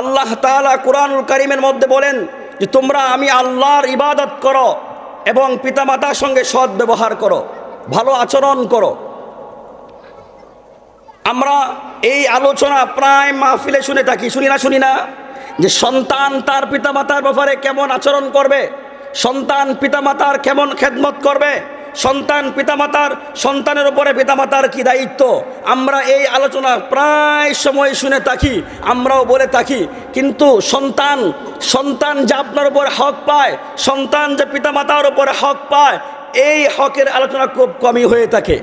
আল্লাহ তালা কোরআনুল করিমের মধ্যে বলেন যে তোমরা আমি আল্লাহর ইবাদত করো এবং পিতামাতার সঙ্গে সৎ ব্যবহার করো, ভালো আচরণ করো। আমরা এই আলোচনা প্রায় মাহফিলে শুনে থাকি, শুনি না শুনি না, যে সন্তান তার পিতামাতার ব্যাপারে কেমন আচরণ করবে, সন্তান পিতামাতার কেমন খেদমত করবে সন্তান পিতামাতার, সন্তানের উপরে পিতামাতার কি দায়িত্ব? আমরা এই আলোচনা প্রায় সময় শুনে থাকি, আমরাও বলে থাকি, কিন্তু সন্তান সন্তান যে আপনার উপর হক পায়, সন্তান যে পিতামাতার উপরে হক পায়, এই হকের আলোচনা খুব কমই হয়ে থাকে।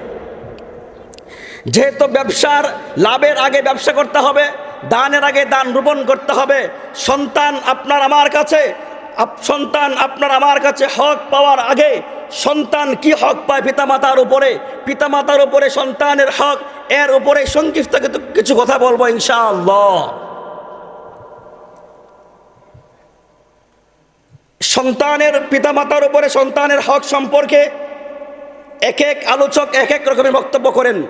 যেহেতু ব্যবসার লাভের আগে ব্যবসা করতে হবে, দানের আগে দান রোপণ করতে হবে, সন্তান আপনার আমার কাছে সন্তান আপনার আমার কাছে হক পাওয়ার আগে সন্তান কি হক পায় পিতামাতার উপরে? পিতামাতার উপরে সন্তানের হক, এর উপরে সংক্ষিপ্ত কিছু- কথা বলব ইনশাআল্লাহ। সন্তানের, পিতামাতার উপরে সন্তানের হক সম্পর্কে এক এক আলোচক, এক এক রকমের বক্তব্য করেন।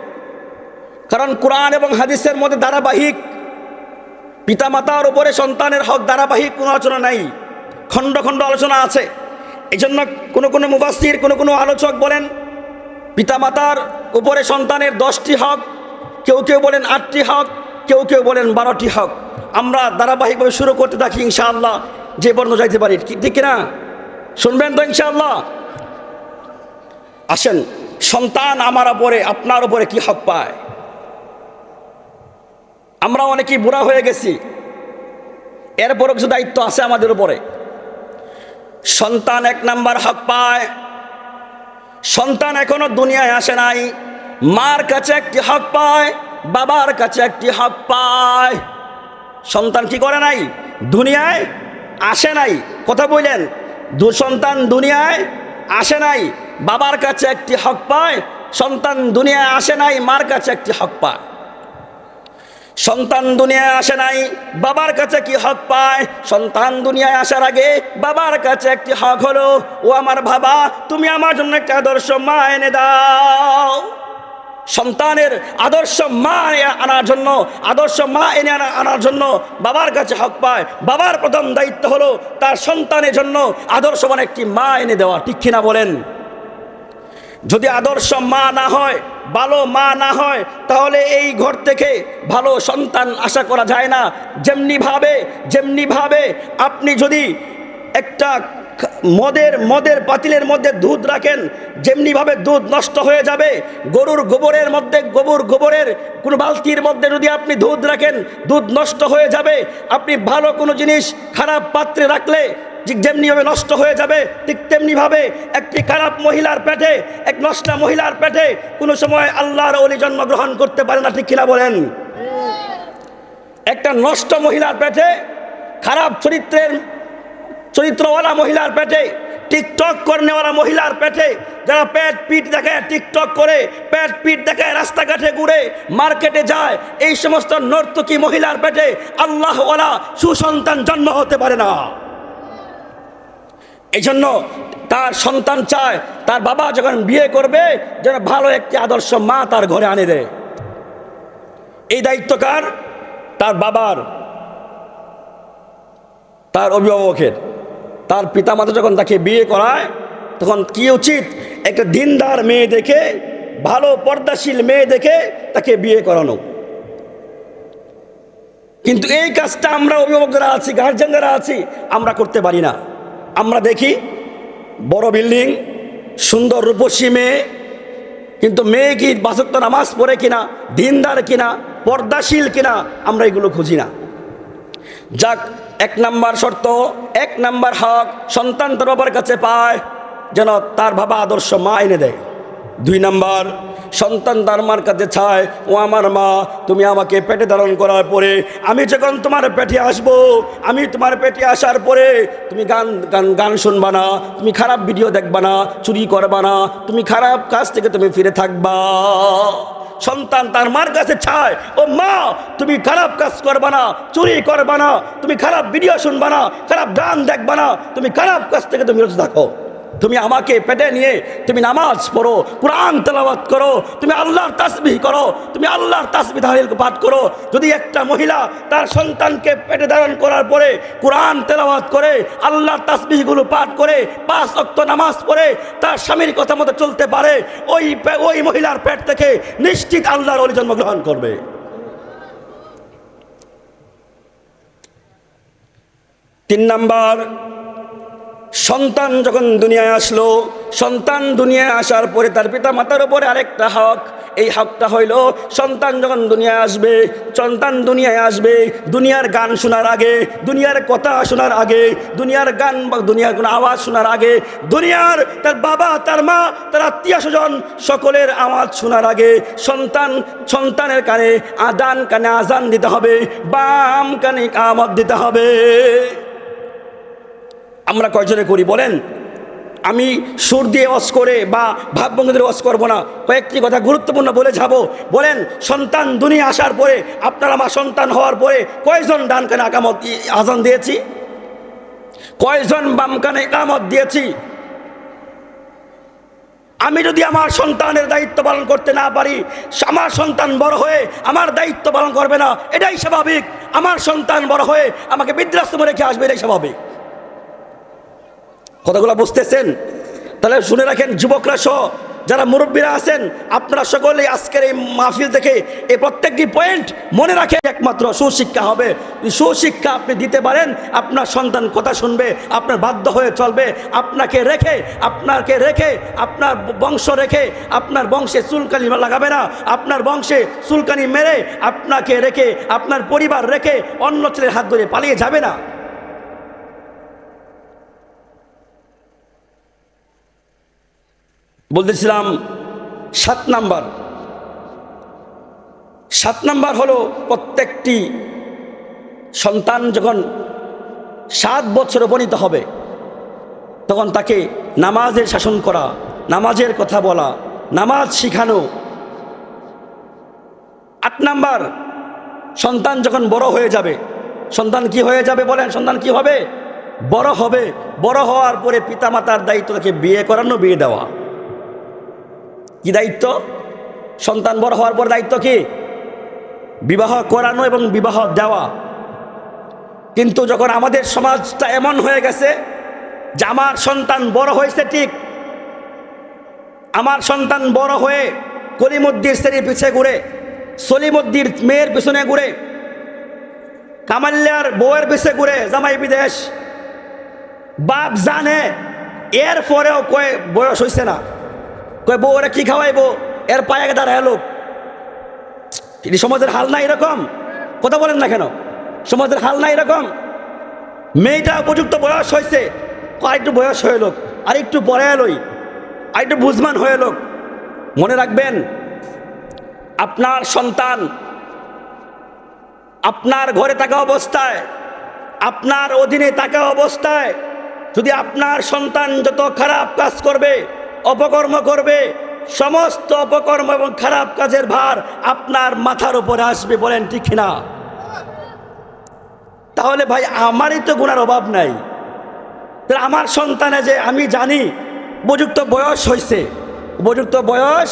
কারণ কোরআন এবং হাদিসের মধ্যে ধারাবাহিক পিতামাতার উপরে সন্তানের হক ধারাবাহিক কোনো আলোচনা নাই। খণ্ড খণ্ড আলোচনা আছে। এই জন্য কোনো কোনো মুবাস্তির কোনো কোনো আলোচক বলেন, পিতামাতার উপরে সন্তানের দশটি হক, কেউ কেউ বলেন আটটি হক, কেউ কেউ বলেন বারোটি হক। আমরা ধারাবাহিকভাবে শুরু করতে থাকি ইনশাআল্লাহ, যে বর্ণ যাইতে পারি। ঠিক কিনা? শুনবেন তো ইনশাআল্লাহ? আসেন, সন্তান আমার উপরে, আপনার উপরে কি হক পায়? আমরা অনেকেই বুড়া হয়ে গেছি। এরপরও কিছু দায়িত্ব আছে আমাদের উপরে। সন্তান এক নাম্বার হক পায়। সন্তান এখনও দুনিয়ায় আসে নাই। মার কাছে একটি হক পায়, বাবার কাছে একটি হক পায়। সন্তান কি করে নাই? দুনিয়ায় আসে নাই। কথা বললেন, দু সন্তান দুনিয়ায় আসে নাই, বাবার কাছে একটি হক পায়, সন্তান দুনিয়ায় আসে নাই, মার কাছে একটি হক পায়। সন্তান দুনিয়ায় আসে নাই, বাবার কাছে কি হক পায়? সন্তান দুনিয়ায় আসার আগে বাবার কাছে একটি হক হলো, ও আমার বাবা, তুমি আমার জন্য একটা আদর্শ মা এনে দাও। সন্তানের আদর্শ মা আনার জন্য, আদর্শ মা এনে আনা- আনার জন্য বাবার কাছে হক পায়। বাবার প্রথম দায়িত্ব হলো তার সন্তানের জন্য আদর্শবান একটি মা এনে দেওয়া। ঠিক কিনা বলেন? যদি আদর্শ মা না হয় ভালো মা না হয়, তাহলে এই ঘর থেকে ভালো সন্তান আশা করা যায় না। যেমনিভাবে যেমনিভাবে আপনি যদি একটা মদের মদের পাতিলের মধ্যে দুধ রাখেন যেমনিভাবে দুধ নষ্ট হয়ে যাবে, গরুর গোবরের মধ্যে, গোবর গোবরের কোনো বালতির মধ্যে যদি আপনি দুধ রাখেন, দুধ নষ্ট হয়ে যাবে, আপনি ভালো কোনো জিনিস খারাপ পাত্রে রাখলে ঠিক যেমনিভাবে নষ্ট হয়ে যাবে, ঠিক তেমনিভাবে একটি খারাপ মহিলার পেটে, এক নষ্টা মহিলার পেটে কোনো সময় আল্লাহর অলি জন্মগ্রহণ করতে পারে না, ঠিক কিনা বলেন? একটা নষ্ট মহিলার পেটে, খারাপ চরিত্রের, চরিত্রওয়ালা মহিলার পেটে, টিকটক করনেওয়ালা মহিলার পেটে, যারা পেট পিঠ দেখায়, টিকটক করে, পেট পিঠ দেখায়, রাস্তাঘাটে ঘুরে, মার্কেটে যায়, এই সমস্ত নর্তকী মহিলার পেটে আল্লাহওয়ালা সুসন্তান জন্ম হতে পারে না। এই জন্য তার সন্তান চায়, তার বাবা যখন বিয়ে করবে, যেন ভালো একটি আদর্শ মা তার ঘরে আনে দেয়। এই দায়িত্ব কার? তার বাবার, তার অভিভাবকের। তার পিতামাতা যখন তাকে বিয়ে করায়, তখন কি উচিত? একটা দিনদার মেয়ে দেখে, ভালো পর্দাশীল মেয়ে দেখে তাকে বিয়ে করানো। কিন্তু এই কাজটা আমরা অভিভাবকরা আছি গার্জেনরা আছি, আমরা করতে পারি না। আমরা দেখি বড় বিল্ডিং, সুন্দর রূপসী মেয়ে, কিন্তু মেয়ে কি বাসত্ব নামাজ পড়ে কিনা, দিনদার কিনা, পর্দাশীল কিনা, আমরা এগুলো খুঁজি না। যাক, এক নাম্বার শর্ত, এক নাম্বার হক সন্তান তার বাবার কাছে পায়, যেন তার বাবা আদর্শ মা এনে দেয়। দুই নাম্বার সন্তান তার মার কাছে চায়, ও আমার মা, তুমি আমাকে পেটে ধারণ করার পরে আমি যখন তোমার পেটে আসব, আমি তোমার পেটে আসার পরে তুমি গান গান গান শুনবা না, তুমি খারাপ ভিডিও দেখবা না, চুরি করবা না, তুমি খারাপ কাজ থেকে তুমি ফিরে থাকবা। সন্তান তার মার কাছে চায়, ও মা, তুমি খারাপ কাজ করবা না, চুরি করবা না, তুমি খারাপ ভিডিও শুনবা না, খারাপ গান দেখবা না, তুমি খারাপ কাজ থেকে তুমি বিরত থাকো। তুমি আমাকে পেটে নিয়ে তুমি নামাজ পড়ো, কোরআন তেলাওয়াত করো, তুমি আল্লাহর তাসবিহ করো, তুমি আল্লাহর তাহলিল পাঠ করো। যদি একটা মহিলা তার সন্তানকে পেটে ধারণ করার পরে কোরআন তেলাওয়াত করে, আল্লাহর তাসবিহগুলো পাঠ করে, পাঁচ অক্ত নামাজ পড়ে, তার স্বামীর কথা মতো চলতে পারে, ওই ওই মহিলার পেট থেকে নিশ্চিত আল্লাহর অলি জন্মগ্রহণ করবে। তিন নাম্বার সন্তান যখন দুনিয়ায় আসলো, সন্তান দুনিয়ায় আসার পরে তার পিতা মাতার উপরে আরেকটা হক। এই হকটা হইল, সন্তান যখন দুনিয়ায় আসবে, সন্তান দুনিয়ায় আসবে, দুনিয়ার গান শোনার আগে, দুনিয়ার কথা শোনার আগে, দুনিয়ার গান বা দুনিয়ার কোনো আওয়াজ শোনার আগে, দুনিয়ার তার বাবা, তার মা, তার আত্মীয় স্বজন সকলের আওয়াজ শোনার আগে সন্তান, সন্তানের কানে আদান কানে আজান দিতে হবে, বাম কানে কামত দিতে হবে। আমরা কয়জনে করি বলেন? আমি সুর দিয়ে অস করে বা ভাবভঙ্গিদের অস করব না, কয়েকটি কথা গুরুত্বপূর্ণ বলে যাব। বলেন, সন্তান দুনিয়া আসার পরে, আপনার আমার সন্তান হওয়ার পরে কয়জন ডান কানে আকামত আজান দিয়েছি? কয়জন বাম কানে একামত দিয়েছি? আমি যদি আমার সন্তানের দায়িত্ব পালন করতে না পারি, আমার সন্তান বড় হয়ে আমার দায়িত্ব পালন করবে না, এটাই স্বাভাবিক। আমার সন্তান বড় হয়ে আমাকে বৃদ্ধাশ্রমে রেখে আসবে, এটাই স্বাভাবিক। কথাগুলো বুঝতেছেন? তাহলে শুনে রাখেন, যুবকরা সহ, যারা মুরব্বীরা আছেন, আপনারা সকলেই আজকের এই মাহফিল থেকে এই প্রত্যেকটি পয়েন্ট মনে রাখে, একমাত্র সুশিক্ষা হবে। সুশিক্ষা আপনি দিতে পারেন, আপনার সন্তান কথা শুনবে, আপনার বাধ্য হয়ে চলবে, আপনাকে রেখে আপনাকে রেখে, আপনার বংশ রেখে, আপনার বংশে চুলকানি লাগাবে না, আপনার বংশে চুলকানি মেরে, আপনাকে রেখে, আপনার পরিবার রেখে অন্য ছেলের হাত ধরে পালিয়ে যাবে না। বলতেছিলাম, সাত নাম্বার। সাত নাম্বার হলো প্রত্যেকটি সন্তান যখন সাত বছর উপনীত হবে, তখন তাকে নামাজের শাসন করা, নামাজের কথা বলা, নামাজ শিখানো। আট নাম্বার, সন্তান যখন বড় হয়ে যাবে, সন্তান কি হয়ে যাবে বলেন? সন্তান কি হবে? বড় হবে। বড় হওয়ার পরে পিতামাতার দায়িত্ব তাকে বিয়ে করানো, বিয়ে দেওয়া। কি দায়িত্ব? সন্তান বড় হওয়ার পর দায়িত্ব কি? বিবাহ করানো এবং বিবাহ দেওয়া। কিন্তু যখন আমাদের সমাজটা এমন হয়ে গেছে যে আমার সন্তান বড় হয়েছে ঠিক, আমার সন্তান বড় হয়ে কলিমুদ্দির শ্রেণির পিছিয়ে ঘুরে, সলিমুদ্দির মেয়ের পিছনে ঘুরে কামাল্যার বউয়ের পিছে ঘুরে, জামাই বিদেশ, বাপ জানে, এর পরেও কয়ে বয়স হয়েছে না। কয়ে, বউ, ওরা কি খাওয়াইবো? এর পায়ে দাঁড়ায় লোক। কিন্তু সমাজের হাল না এরকম? কথা বলেন না কেন? সমাজের হাল না এরকম? মেয়েটা উপযুক্ত বয়স হয়েছে। আরেকটু বয়স হয়ে লোক। আরেকটু পরে এলোই আরেকটু বুঝমান হয়ে লোক। মনে রাখবেন, আপনার সন্তান আপনার ঘরে থাকা অবস্থায়, আপনার অধীনে থাকা অবস্থায়, যদি আপনার সন্তান যত খারাপ কাজ করবে অপকর্ম করবে, সমস্ত অপকর্ম এবং খারাপ কাজের ভার আপনার মাথার উপরে আসবে বলেন ঠিক না তাহলে ভাই, আমারই তো গুণার অভাব নাই। তাহলে আমার সন্তানে যে আমি জানি, উপযুক্ত বয়স হয়েছে উপযুক্ত বয়স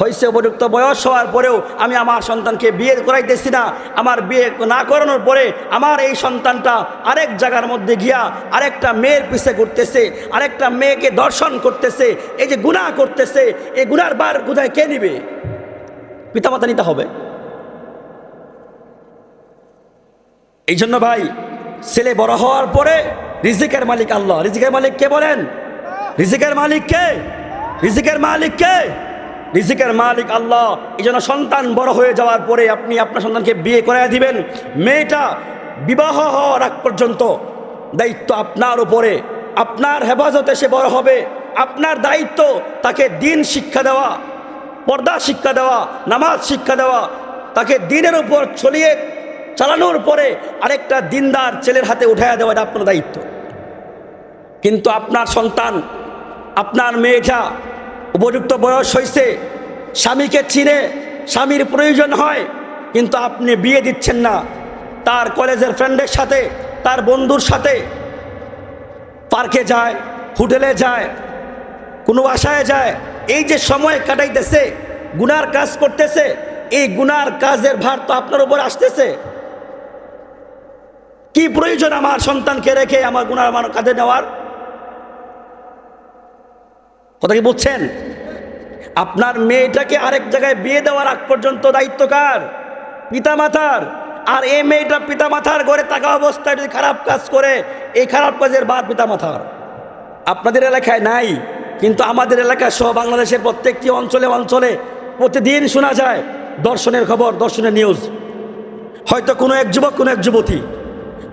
হয়েছে উপযুক্ত বয়স হওয়ার পরেও আমি আমার সন্তানকে বিয়ে করাইতেছি না। আমার বিয়ে না করানোর পরে আমার এই সন্তানটা আরেক জায়গার মধ্যে গিয়া আরেকটা মেয়ের পিছে ঘুরতেছে, আরেকটা মেয়েকে দর্শন করতেছে, এই যে গুণা করতেছে, এই গুণার বার কোথায় কে নিবে? পিতামাতা নিতে হবে। এই জন্য ভাই, ছেলে বড় হওয়ার পরে রিজিকের মালিক আল্লাহ। রিজিকের মালিক কে বলেন? রিজিকের মালিক কে? রিজিকের মালিক কে? রিজিকের মালিক আল্লাহ, এই জন্য সন্তান বড় হয়ে যাওয়ার পরে আপনি আপনার সন্তানকে বিয়ে করাই দিবেন। মেয়েটা বিবাহ হওয়ার আগ পর্যন্ত দায়িত্ব আপনার উপরে। আপনার হেফাজতে সে বড় হবে। আপনার দায়িত্ব তাকে দিন শিক্ষা দেওয়া, পর্দা শিক্ষা দেওয়া, নামাজ শিক্ষা দেওয়া, তাকে দিনের উপর ছড়িয়ে চালানোর পরে আরেকটা দিনদার ছেলের হাতে উঠাইয়া দেওয়া, এটা আপনার দায়িত্ব। কিন্তু আপনার সন্তান, আপনার মেয়েটা উপযুক্ত বয়স হয়েছে স্বামীকে চিনে স্বামীর প্রয়োজন হয়, কিন্তু আপনি বিয়ে দিচ্ছেন না। তার কলেজের ফ্রেন্ডের সাথে, তার বন্ধুর সাথে। পার্কে যায়, হোটেলে যায়, কোনো বাসায় যায়। এই যে সময় কাটাইতেছে, গুনার কাজ করতেছে, এই গুনার কাজের ভার তো আপনার উপর আসতেছে। কি প্রয়োজন আমার সন্তানকে রেখে আমার গুনার আমার কাজে নেওয়ার? কথা কি বুঝছেন? আপনার মেয়েটাকে আরেক জায়গায় বিয়ে দেওয়ার আগ পর্যন্ত দায়িত্ব কার? পিতামাতার। আর এই মেয়েটা পিতামাতার ঘরে থাকা অবস্থায় যদি খারাপ কাজ করে, এই খারাপ কাজের বার পিতামাতার। আপনাদের এলাকায় নাই, কিন্তু আমাদের এলাকায় সহ বাংলাদেশের প্রত্যেকটি অঞ্চলে অঞ্চলে প্রতিদিন শোনা যায় দর্শনের খবর, দর্শনের নিউজ। হয়তো কোনো এক যুবক, কোনো এক যুবতী।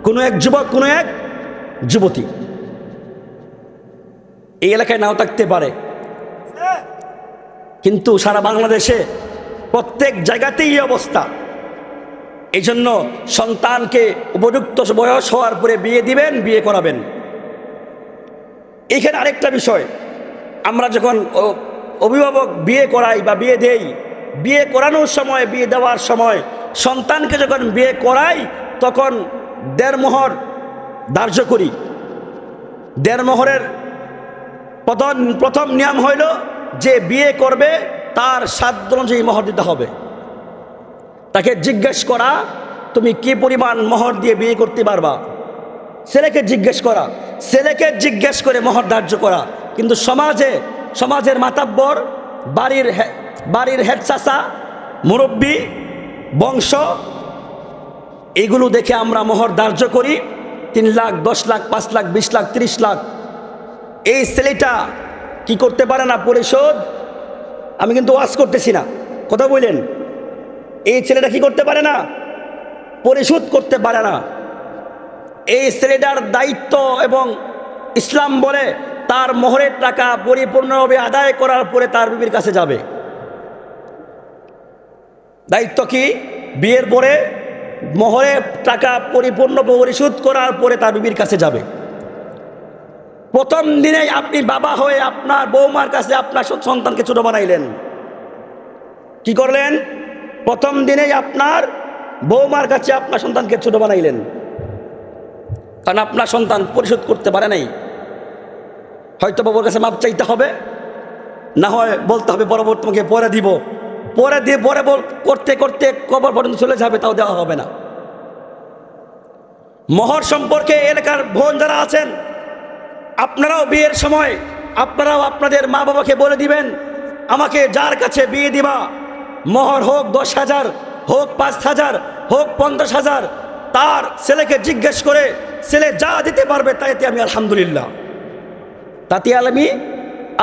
কোনো এক যুবক, কোনো এক যুবতী। এই এলাকায় নাও থাকতে পারে। কিন্তু সারা বাংলাদেশে প্রত্যেক জায়গাতেই এই অবস্থা। এই জন্য সন্তানকে উপযুক্ত বয়স হওয়ার পরে বিয়ে দিবেন, বিয়ে করাবেন। এখানে আরেকটা বিষয়, আমরা যখন অভিভাবক বিয়ে করাই বা বিয়ে দেই, বিয়ে করানোর সময়, বিয়ে দেওয়ার সময় সন্তানকে যখন বিয়ে করাই, তখন দেড় মোহর ধার্য করি। দেড় মোহরের প্রথম প্রথম নিয়ম হইল যে বিয়ে করবে, তার সাধ্য অনুযায়ী মোহর দিতে হবে। তাকে জিজ্ঞেস করা, তুমি কি পরিমাণ মোহর দিয়ে বিয়ে করতে পারবা? ছেলেকে জিজ্ঞেস করা, ছেলেকে জিজ্ঞেস করে মোহর ধার্য করা। কিন্তু সমাজে, সমাজের মাতাব্বর, বাড়ির বাড়ির হেড চাষা মুরব্বী, বংশ, এগুলো দেখে আমরা মোহর ধার্য করি। তিন লাখ, দশ লাখ, পাঁচ লাখ, বিশ লাখ, ত্রিশ লাখ এই ছেলেটা কি করতে পারে না পরিশোধ? আমি কিন্তু ওয়াজ করতেছি না। কথা বললেন। এই ছেলেটা কি করতে পারে না? পরিশোধ করতে পারে না। এই ছেলেটার দায়িত্ব এবং ইসলাম বলে তার মোহরের টাকা পরিপূর্ণভাবে আদায় করার পরে তার বিবির কাছে যাবে। দায়িত্ব কি? বিয়ের পরে মোহরের টাকা পরিপূর্ণ পরিশোধ করার পরে তার বিবির কাছে যাবে। প্রথম দিনেই আপনি বাবা হয়ে আপনার বৌমার কাছে আপনার সন্তানকে ছোট বানাইলেন। কি করলেন? প্রথম দিনেই আপনার বৌমার কাছে আপনার সন্তানকে ছোট বানাইলেন। কারণ আপনার সন্তান পরিশোধ করতে পারে নাই। হয়তো বাবার কাছে মাপ চাইতে হবে, না হয় বলতে হবে বরাবর তোমাকে পরে দিব। পরে দিয়ে, পরে বল, করতে করতে কবর পর্যন্ত চলে যাবে, তাও দেওয়া হবে না। মহর সম্পর্কে এলাকার বোন যারা আছেন আপনারাও বিয়ের সময় আপনারাও আপনাদের মা বাবাকে বলে দিবেন, আমাকে যার কাছে বিয়ে দিবা, মোহর হোক দশ হাজার, হোক পাঁচ হাজার, হোক পঞ্চাশ হাজার, তার ছেলেকে জিজ্ঞেস করে ছেলে যা দিতে পারবে তাইতে আমি আলহামদুলিল্লাহ। তাতে আলমী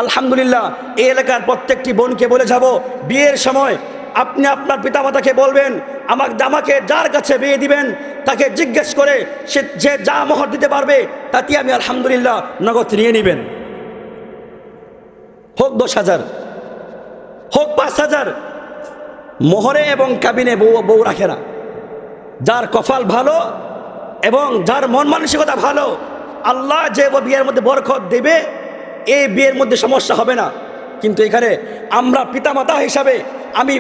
আলহামদুলিল্লাহ এই এলাকার প্রত্যেকটি বোনকে বলে যাব, বিয়ের সময় আপনি আপনার পিতামাতাকে বলবেন আমাকে আমাকে যার কাছে বিয়ে দিবেন, তাকে জিজ্ঞেস করে সে যে যা মোহর দিতে পারবে তাতে আমি আলহামদুলিল্লাহ নগদ নিয়ে নেবেন। হোক দশ হাজার, হোক পাঁচ হাজার, মোহরে এবং কাবিনে বউ বউ রাখে না। যার কপাল ভালো এবং যার মন মানসিকতা ভালো, আল্লাহ যে বিয়ের মধ্যে বরকত দেবে এই বিয়ের মধ্যে সমস্যা হবে না। কিন্তু এখানে আমরা পিতামাতা হিসাবে আমি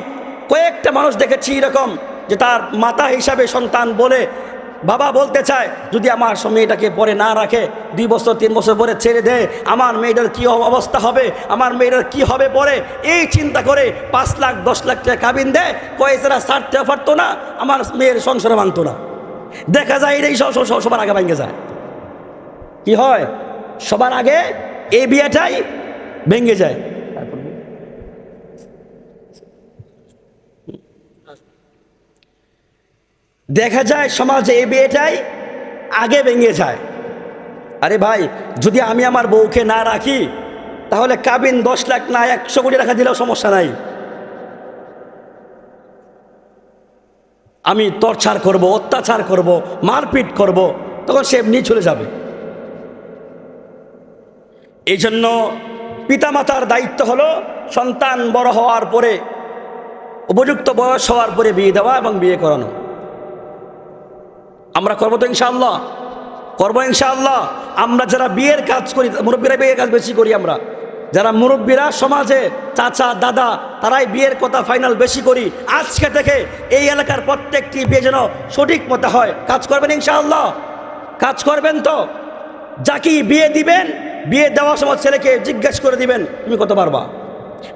কয়েকটা মানুষ দেখেছি এরকম যে তার মাতা হিসাবে সন্তান বলে বাবা বলতে চায়, যদি আমার মেয়েটাকে পরে না রাখে, দুই বছর, তিন বছর পরে ছেড়ে দেয় আমার মেয়েটার কী অবস্থা হবে, আমার মেয়েটার কি হবে পরে? এই চিন্তা করে পাঁচ লাখ, দশ লাখ টাকা কাবিন দেয় কয়েকরা ছাড়তে পারতো না, আমার মেয়ের সংসারে মানতো না। দেখা যায় এটাই সব- সবার আগে ভেঙে যায়। কি হয়? সবার আগে এই বিয়েটাই ভেঙে যায়। দেখা যায় সমাজে এই বিয়েটাই আগে ভেঙে যায়। আরে ভাই, যদি আমি আমার বউকে না রাখি, তাহলে কাবিন দশ লাখ না একশো কোটি টাকা দিলেও সমস্যা নাই। আমি টর্চার করব, অত্যাচার করব, মারপিট করব, তখন সে এমনি চলে যাবে। এই জন্য পিতামাতার দায়িত্ব হলো সন্তান বড় হওয়ার পরে, উপযুক্ত বয়স হওয়ার পরে বিয়ে দেওয়া এবং বিয়ে করানো। আমরা করব তো ইনশাআল্লাহ। করব ইনশাআল্লাহ। আমরা যারা বিয়ের কাজ করি, মুরব্বীরা বিয়ের কাজ বেশি করি আমরা। যারা মুরব্বীরা সমাজে চাচা, দাদা, তারাই বিয়ের কথা ফাইনাল বেশি করি। আজকে থেকে এই এলাকার প্রত্যেকটি বিয়ে যেন সঠিক মতো হয়। কাজ করবেন ইনশাআল্লাহ। কাজ করবেন তো। যাকে বিয়ে দিবেন, বিয়ে দেওয়ার সময় ছেলেকে জিজ্ঞেস করে দিবেন, তুমি কত পারবা?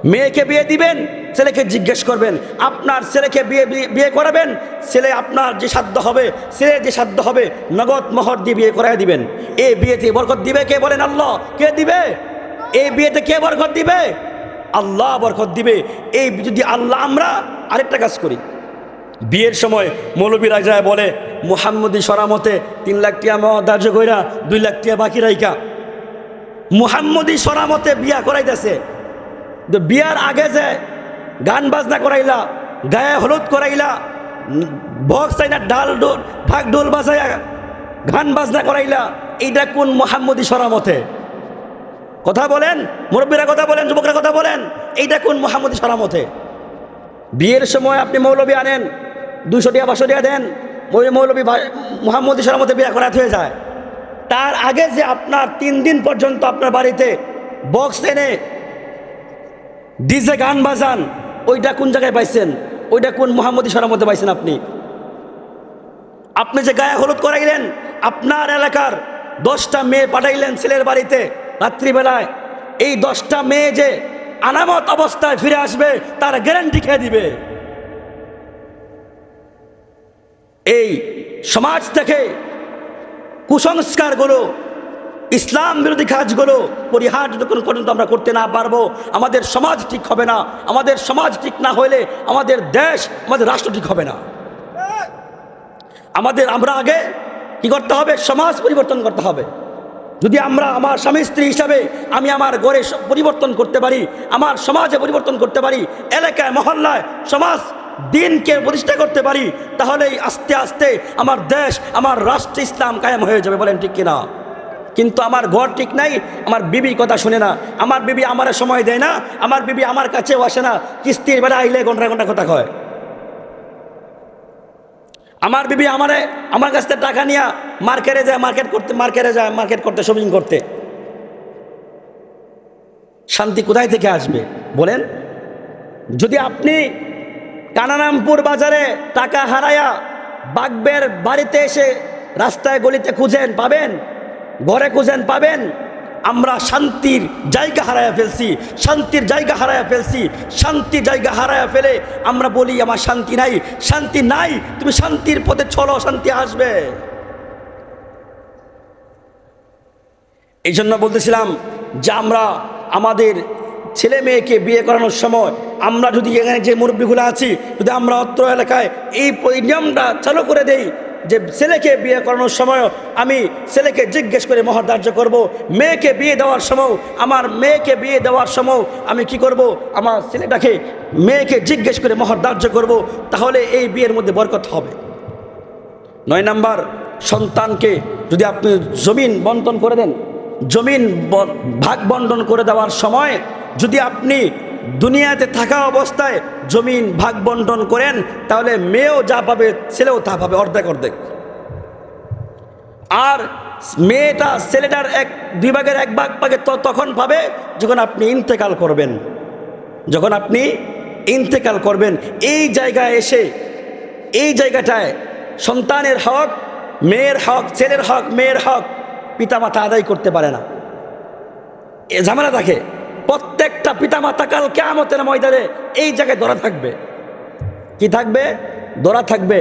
মেয়েকে বিয়ে দিবেন ছেলেকে জিজ্ঞেস করবেন, আপনার ছেলেকে বিয়ে বিয়ে- করাবেন? ছেলে, আপনার যে সাধ্য হবে ছেলে যে সাধ্য হবে, নগদ মোহর দিয়ে বিয়ে করাই দিবেন। এই বিয়েতে বরকত দিবে? কে বলেন, আল্লাহ। কে দিবে? এই বিয়েতে কে বরকত দিবে? আল্লাহ বরকত দিবে। এই যদি আল্লাহ আমরা, আরেকটা কাজ করি। বিয়ের সময় মৌলবীরা যায় বলে, মুহাম্মদী সরামতে তিন লাখ টিয়া মহ ধার্য কইরা দুই লাখ টিয়া বাকি রাইকা মুহাম্মদী সরামতে বিয়া করাইতেছে। বিয়ার আগে যে গান বাজনা করাইলা, গায়ে হলুদ করাইলা, বক্স চাইনা ডাল ডোল ঢাক ডোল বাজাইয়া গান বাজনা করাইলা, এইটা কোন মোহাম্মদী সরামতে? কথা বলেন, মুরব্বীরা কথা বলেন, যুবকরা কথা বলেন, এইটা কোন মোহাম্মদী সরামতে? বিয়ের সময় আপনি মৌলবী আনেন দুশো টাকা, পাঁচশো টাকা দেন ওই মৌলবী মোহাম্মদ মধ্যে বিয়ে করাতে হয়ে যায়। তার আগে যে আপনার তিন দিন পর্যন্ত আপনার বাড়িতে বক্স এনে ডিজে গান বাজান ওইটা কোন জায়গায় পাইছেন? ওইটা কোন মোহাম্মদ ইসলার মধ্যে পাইছেন আপনি? আপনি যে গায়ে হলুদ করাইলেন, আপনার এলাকার দশটা মেয়ে পাঠাইলেন ছেলের বাড়িতে রাত্রিবেলায়। এই দশটা মেয়ে যে আনামত অবস্থায় ফিরে আসবে, তার গ্যারান্টি খেয়ে দিবে। এই সমাজ থেকে কুসংস্কারগুলো ইসলাম বিরোধী কাজগুলো পরিহার যতক্ষণ পর্যন্ত আমরা করতে না পারব, আমাদের সমাজ ঠিক হবে না, আমাদের সমাজ ঠিক না হলে আমাদের দেশ, আমাদের রাষ্ট্র ঠিক হবে না। আমাদের আমরা আগে কি করতে হবে? সমাজ পরিবর্তন করতে হবে। যদি আমরা আমার স্বামী স্ত্রী হিসাবে আমি আমার গড়ে পরিবর্তন করতে পারি, আমার সমাজে পরিবর্তন করতে পারি, এলাকায়, মহল্লায় সমাজ দিনকে প্রতিষ্ঠা করতে পারি, তাহলেই আস্তে আস্তে আমার দেশ, আমার রাষ্ট্র ইসলাম কায়েম হয়ে যাবে বলেন ঠিক কিনা? কিন্তু আমার ঘর ঠিক নাই, আমার বিবি কথা শুনে না। আমার বিবি আমার সময় দেয় না, আমার বিবি আমার কাছেও আসে না। কিস্তির বেলা আইলে ঘণ্টা ঘণ্টা কথা কয়। আমার বিবি আমারে, আমার কাছ থেকে টাকা নিয়ে মার্কেটে যায়, মার্কেট করতে, মার্কেটে যায়, মার্কেট করতে, শপিং করতে। শান্তি কোথায় থেকে আসবে? বলেন। যদি আপনি কানারামপুর বাজারে টাকা হারায়া বাগবের বাড়িতে এসে রাস্তায় গলিতে খুঁজেন, পাবেন ঘরে খুঁজেন পাবেন। আমরা শান্তির জায়গা হারায়া ফেলছি, শান্তির জায়গা হারায়া ফেলছি, শান্তির জায়গা হারায়া ফেলে আমরা বলি, আমার শান্তি নাই শান্তি নাই, তুমি শান্তির পথে চলো, শান্তি আসবে। এই জন্য বলতেছিলাম যে আমরা আমাদের ছেলে মেয়েকে বিয়ে করানোর সময় আমরা যদি এখানে যে মুরব্বীগুলো আছি, যদি আমরা অত্র এলাকায় এই নিয়মটা চালু করে দেই যে ছেলেকে বিয়ে করানোর সময় আমি ছেলেকে জিজ্ঞেস করে মহর ধার্য করব, মেয়েকে বিয়ে দেওয়ার সময় আমার মেয়েকে বিয়ে দেওয়ার সময় আমি কি করব, আমার ছেলেটাকে, মেয়েকে জিজ্ঞেস করে মহর ধার্য করব, তাহলে এই বিয়ের মধ্যে বরকত হবে। নয় নাম্বার, সন্তানকে যদি আপনি জমিন বন্টন করে দেন, জমিন ভাগ বন্টন করে দেওয়ার সময় যদি আপনি দুনিয়াতে থাকা অবস্থায় জমিন ভাগ বন্টন করেন, তাহলে মেয়েও যা পাবে, ছেলেও তা পাবে অর্ধেক অর্ধেক। আর মেয়েটা ছেলেটার এক, দুই ভাগের এক ভাগ তো তখন পাবে যখন আপনি ইন্তেকাল করবেন। যখন আপনি ইন্তেকাল করবেন, এই জায়গায় এসে, এই জায়গাটায় সন্তানের হক, মেয়ের হক, ছেলের হক, মেয়ের হক পিতামাতা আদায় করতে পারে না। এ ঝামেলা থাকে। প্রত্যেকটা পিতামাতা কাল কেমতের ময়দানে এই জায়গায় ধরা থাকবে। কি থাকবে? ধরা থাকবে